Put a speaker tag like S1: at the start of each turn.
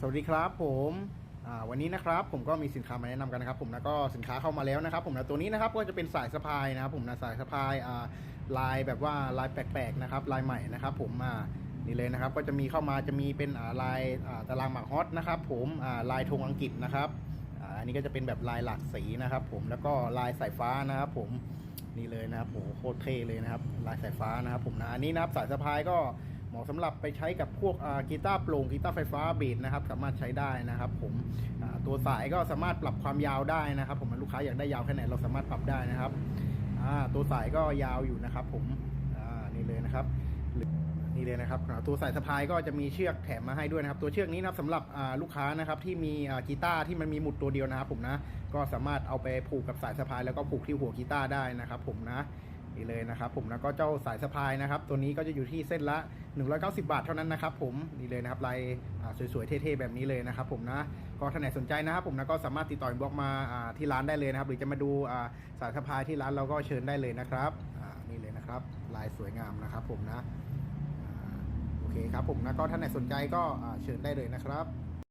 S1: สวัสดีครับผมวันนี้นะครับผมก็มีสินค้ามาแนะนำกันนะครับผมแล้วก็สินค้าเข้ามาแล้วนะครับ ผมนะตัวนี้นะครับก็จะเป็นสายสะพายนะครับผมนะสายสะพายลายแบบว่าลายแปลกๆนะครับลายใหม่นะครับ ผมนี่เลยนะครับ ก็จะมีเข้ามาจะมีเป็นลายตารางหมากฮอตนะครับ ผมลายธงอังกฤษนะครับอันนี้ก็จะเป็นแบบลายหลากสีนะครับ ผมแล้วก็ลายสายฟ้านะครับ ผมนี่เลยนะครับโอ้โหโคตรเท่เลยนะครับ ลายสายฟ้านะครับ ผมนะอันนี้นะครับสายสะพายก็ มาะสำหรับไปใช้กับพวกกีตาร์โปร่งกีตาร์ไฟฟ้าเบสนะครับ สามารถใช้ได้นะครับ ผมตัวสายก็สามารถปรับความยาวได้นะครับ ผมลูกค้าอยากได้ยาวแค่ไหนเราสามารถปรับได้นะครับตัวสายก็ยาวอยู่นะครับ ผมนี่เลยนะครับนี่เลยนะครับตัวสายสะพายก็จะมีเชือกแถมมาให้ด้วยนะครับ ตัวเชือกนี้นะครับสำหรับลูกค้านะครับที่มีกีตาร์ที่มันมีหมุดตัวเดียวนะครับผมนะ ก็สามารถเอาไปผูกกับสายสะพายแล้วก็ผูกที่หัวกีตาร์ได้นะครับ ผมนะ นี่เลยนะครับผมแล้วก็เจ้าสายสะพายนะครับ ตัวนี้ก็จะอยู่ที่เส้นละ 190 บาทเท่านั้นนะครับผมนี่เลยนะครับลายสวยๆเท่ๆแบบนี้เลยนะครับผมนะก็ท่านไหนสนใจนะครับผมนะก็สามารถติดต่อบล็อกมาที่ร้านได้เลยนะครับ หรือจะมาดูสายสะพายที่ร้านเราก็เชิญได้เลยนะครับนี่เลยนะครับ ลายสวยงามนะครับผมนะโอเคครับผมนะก็ท่านไหนสนใจก็เชิญได้เลยนะครับ